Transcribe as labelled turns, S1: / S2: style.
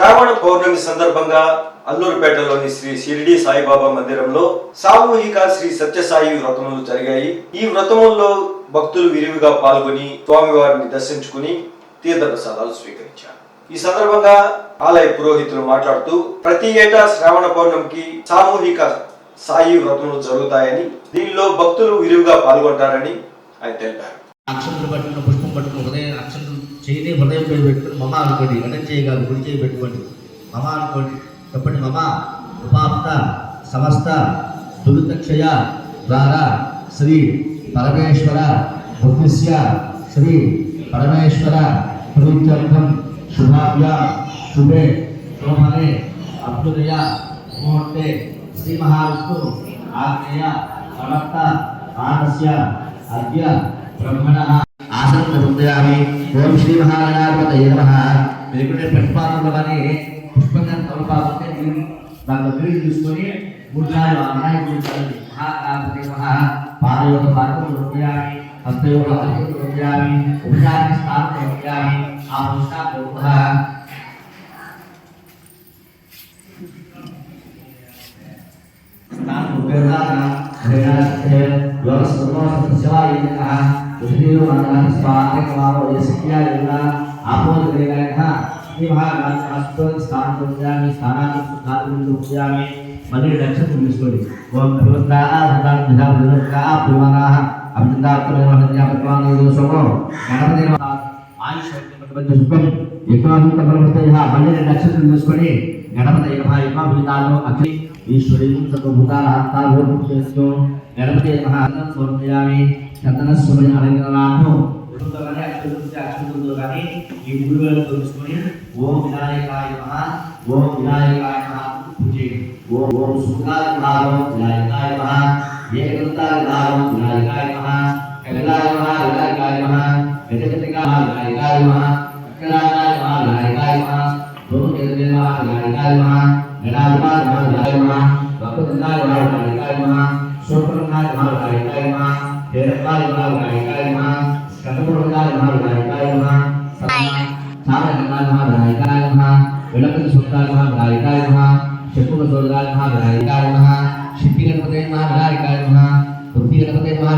S1: శ్రావణ పౌర్ణమి సందర్భంగా అల్లూరుపేటలోని శ్రీ షిరిడి సాయిబాబా మందిరంలో సామూహిక శ్రీ సత్యసాయి వ్రతములు జరిగాయి. ఈ వ్రతముల్లో భక్తులు విరివిగా పాల్గొని స్వామివారిని దర్శించుకుని తీర్థప్రసాదాలు స్వీకరించారు. ఈ సందర్భంగా ఆలయ పురోహితులు మాట్లాడుతూ ప్రతి ఏటా శ్రావణ పౌర్ణమికి సామూహిక సాయి వ్రతములు జరుగుతాయని దీనిలో భక్తులు విరివిగా పాల్గొంటారని ఆయన తెలిపారు.
S2: అక్షంతులు పట్టుకున్న పుష్పం పట్టుకున్న అక్షంతులు చేయని హృదయం పై పెట్టుకుని మమ అనుకోండి ఎడం చేయి కాదు చేయి పెట్టుకోండి. మమ అనుకోండి చెప్పండి మమ ఉపాప్త సమస్త దురితక్షయ ద్వారా శ్రీ పరమేశ్వర బుద్ధిస్య శ్రీ పరమేశ్వర ప్రీత్యర్థం శుభాభ్య శుభే శోభనే అభ్యుదయ ముహూర్తే శ్రీ మహావిష్ణు ఆగ్నేయ సమర్థ మానస్య అద్య బ్రహ్మణ ఆసనం హృదయాన్ని ఓం శ్రీ మహాగణాధిపతయ నమః లేకుంటే పుష్పాలను కానీ పుష్పంగా తలపాలంటే మీరు దాంట్లో నీళ్ళు తీసుకొని ముద్రాలు వినాయకుడు చల్లండి మహాగణాధిపతి నమః పాదయోగ పాదం హృదయామి హస్తయోగ హస్తం హృదయామి ఉపచారి స్థానం హృదయామి ఆ పుష్పాలు మళ్ళీ నక్షత్రం తీసుకోండి ఓం భగవద్గా సదా భగవద్గా ప్రిమానా అభినందాత్మకం నక్షత్రం తీసుకొని గణపతి యమాభితాలు అగ్ని ఈశ్వరి గణపతి సమర్పయామి. చందన స్వామి అలంకరణను అక్షరంతో కానీ ఈ మూడు ఓం వినాయకాయ నమ ఓం వినాయకాయ నమ పూజ ఓం ఓం సుఖాయ వినాయకాయ నమ ఏకదంతాయ వినాయకాయ గజగతిగా వినాయకాయ నమ అక్షరాయ నమ వినాయకాయ నమ ఓం జగదేవ వినాయకాయ నమ గణాధిపాయ నమ వినాయకాయ నమ భక్తదాయ నమ వినాయకాయ నమ శోభనాయ నమ వినాయకాయ నమ హేరకాయ నమ వినాయకాయ నమ కటపురకాయ నమ వినాయకాయ నమ సారకాయ నమ వినాయకాయ నమ విలపతి సుందరాయ నమ వినాయకాయ నమ శకుల సోదరాయ నమ వినాయకాయ నమ శక్తి గణపతి నమ వినాయకాయ నమ బుద్ధి గణపతి నమ